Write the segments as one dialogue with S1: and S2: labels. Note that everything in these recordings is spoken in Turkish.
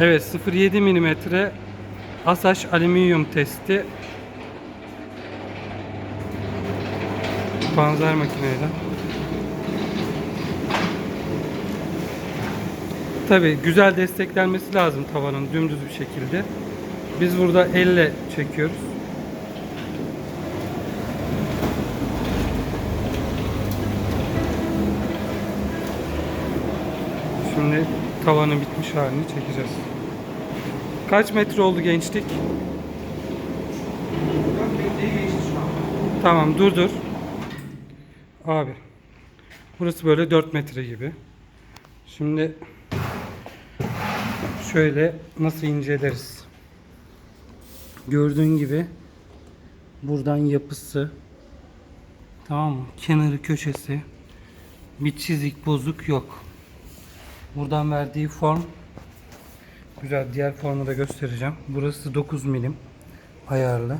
S1: Evet 0.7 mm Asaş alüminyum testi. Panzer makineyle. Tabi güzel desteklenmesi lazım tavanın dümdüz bir şekilde. Biz burada elle çekiyoruz. Şimdi tavanın bitmiş halini çekeceğiz. Kaç metre oldu gençlik? Tamam dur dur. Abi. Burası böyle 4 metre gibi. Şimdi şöyle nasıl inceleriz? Gördüğün gibi buradan yapısı tamam mı? Kenarı köşesi bir çizik bozuk yok. Buradan verdiği form güzel diğer formu da göstereceğim. Burası 9 milim ayarlı.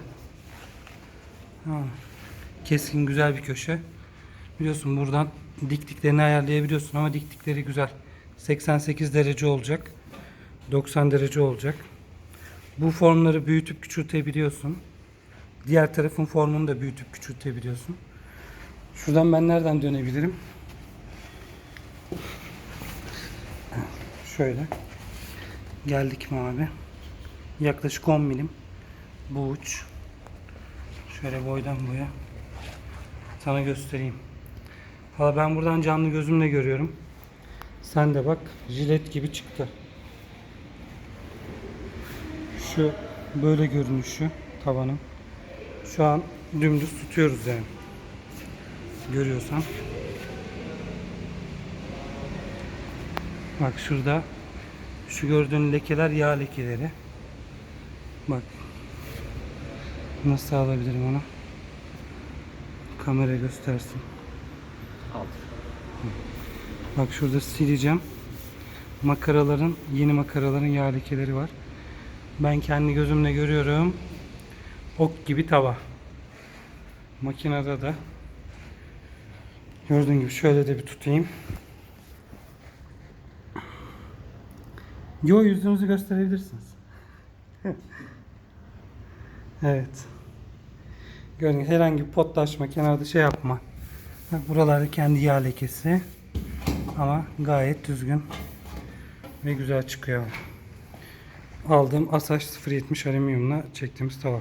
S1: Ha, Keskin güzel bir köşe. Biliyorsun buradan diktiklerini ayarlayabiliyorsun ama diktikleri güzel. 88 derece olacak. 90 derece olacak. Bu formları büyütüp küçültebiliyorsun. Diğer tarafın formunu da büyütüp küçültebiliyorsun. Şuradan ben nereden dönebilirim? Şöyle. Geldik mi abi? Yaklaşık 10 milim. Bu uç. Şöyle boydan boya. Sana göstereyim. Valla ben buradan canlı gözümle görüyorum. Sen de bak jilet gibi çıktı. Şu böyle görünüşü tavanın. Şu an dümdüz tutuyoruz yani. Görüyorsan. Bak şurada şu gördüğün lekeler yağ lekeleri. Bak. Nasıl alabilirim onu? Kamera göstersin. Bak şurada sileceğim. Makaraların, yeni makaraların yağ lekeleri var. Ben kendi gözümle görüyorum. Ok gibi tava. Makinede de gördüğün gibi şöyle de bir tutayım. Yo yüzünüzü gösterebilirsiniz. evet. Gibi herhangi bir potlaşma, kenarda şey yapma. Bak buralarda kendi yağ lekesi. Ama gayet düzgün ve güzel çıkıyor. Aldığım Asaş 070 alüminyumla çektiğimiz tava.